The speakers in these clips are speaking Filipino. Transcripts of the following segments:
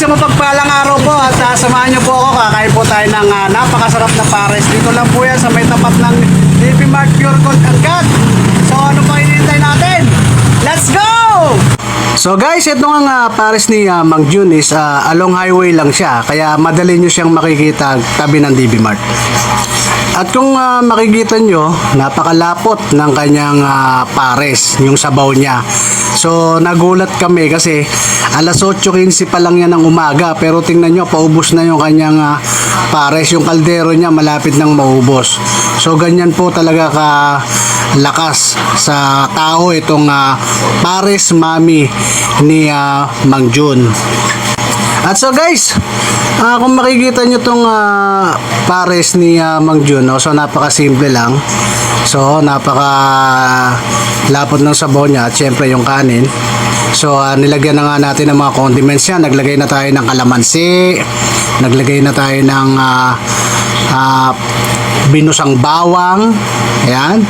isang mapagpalang araw po at uh, samahan niyo po ako. Kakain po tayo ng ah, napakasarap na pares. Dito lang po yan sa may tapat ng DP Mart Pure Gold Agad. So ano pa hinihintay natin? Let's go! So guys, ito nga nga pares ni ah, Mang Jun is ah, along highway lang siya. Kaya madali nyo siyang makikita tabi ng DB Mart. At kung ah, makikita nyo, napakalapot ng kanyang ah, pares, yung sabaw niya. So nagulat kami kasi alas 8.15 pa lang yan ng umaga pero tingnan nyo, paubos na yung kanyang ah, pares. Yung kaldero niya malapit nang maubos. So ganyan po talaga ka lakas sa tao itong ah, pares mami ni ah, Mang Jun. At so guys, ah, kung makikita nyo tong ah, pares ni ah, Mang Jun, no? so napaka-simple lang. So napaka lapot ng sabaw niya at syempre yung kanin. So ah, nilagyan na nga natin ng mga condiments yan. Naglagay na tayo ng kalamansi, naglagay na tayo ng ah, ah, binusang bawang. Ayan.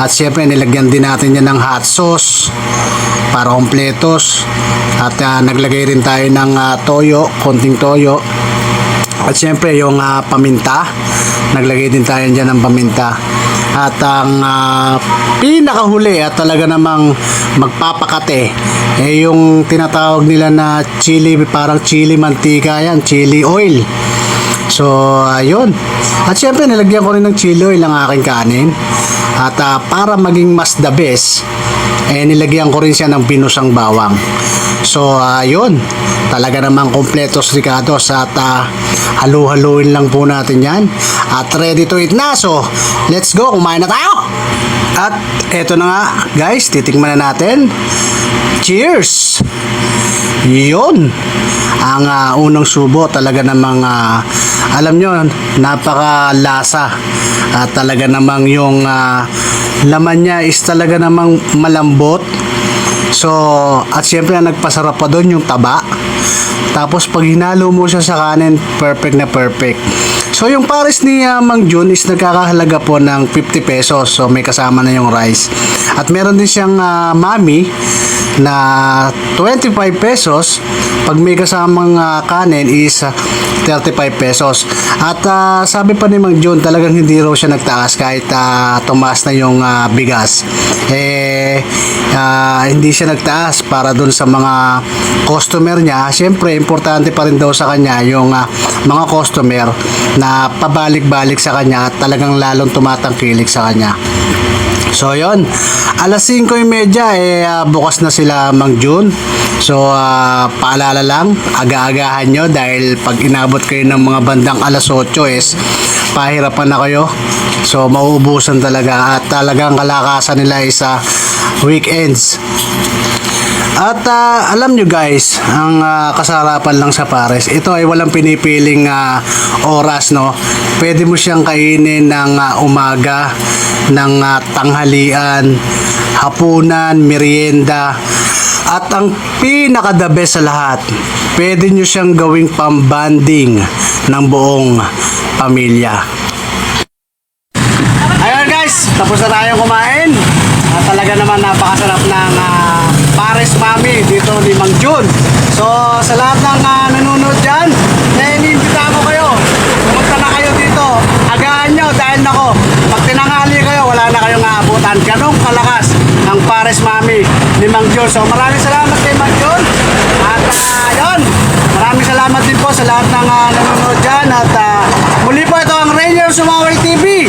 At syempre nilagyan din natin yan ng hot sauce para kompletos. At ah, naglagay rin tayo ng ah, toyo, konting toyo. At syempre yung ah, paminta, naglagay din tayo dyan ng paminta. At ang ah, pinakahuli at talaga namang magpapakate eh yung tinatawag nila na chili, parang chili mantika yan, chili oil. So, ayun. At syempre, nilagyan ko rin ng chili oil ang aking kanin. At ah, para maging mas the best, eh, nilagyan ko rin siya ng binusang bawang. So, ayun. Talaga namang kompletos ricados at ah, halu-haluin lang po natin yan. At ready to eat na. So, let's go. Kumain na tayo. At eto na nga, guys. Titikman na natin. Cheers! Yun. Ang ah, unang subo talaga namang ah, alam nyo, napakalasa. At talaga namang yung ah, laman niya is talaga namang malambot. So, at syempre ang nagpasarap pa doon yung taba. Tapos pag hinalo mo siya sa kanin, perfect na perfect. So yung pares ni ah, Mang Jun is nagkakahalaga po ng 50 pesos. So may kasama na yung rice. At meron din siyang ah, mami na 25 pesos. Pag may kasamang ah, kanin is ah, 35 pesos. At ah, sabi pa ni Mang Jun, talagang hindi raw siya nagtaas kahit ah, tumaas na yung ah, bigas. Eh, ah, hindi siya nagtaas para dun sa mga customer niya. Siyempre, importante pa rin daw sa kanya yung ah, mga customer na pabalik-balik sa kanya at talagang lalong tumatangkilik sa kanya. So yon alas 5.30 eh ah, bukas na sila Mang June. So ah, paalala lang, aga-agahan nyo dahil pag inabot kayo ng mga bandang alas 8 is pahirapan na kayo. So mauubusan talaga at talagang kalakasan nila is sa weekends. At ah, alam nyo guys, ang ah, kasarapan lang sa pares, ito ay walang pinipiling ah, oras no. Pwede mo siyang kainin ng ah, umaga, ng ah, tanghalian, hapunan, merienda. At ang pinaka the best sa lahat, pwede nyo siyang gawing pambanding ng buong pamilya. Ayun guys, tapos na tayong kumain. At talaga naman napakasarap ng ah, Pares Mami dito ni Mang Jun. So sa lahat ng ah, nanonood dyan, iniimbita ko kayo. Pumunta na kayo dito. Agahan nyo dahil nako, pag na aabutan. Ganong kalakas ang Pares Mami ni Mang Jun. So maraming salamat kay Mang Jun. At yun, maraming salamat din po sa lahat ng ah, nanonood dyan. At ah, muli po ito ang Rainier Sumaway TV.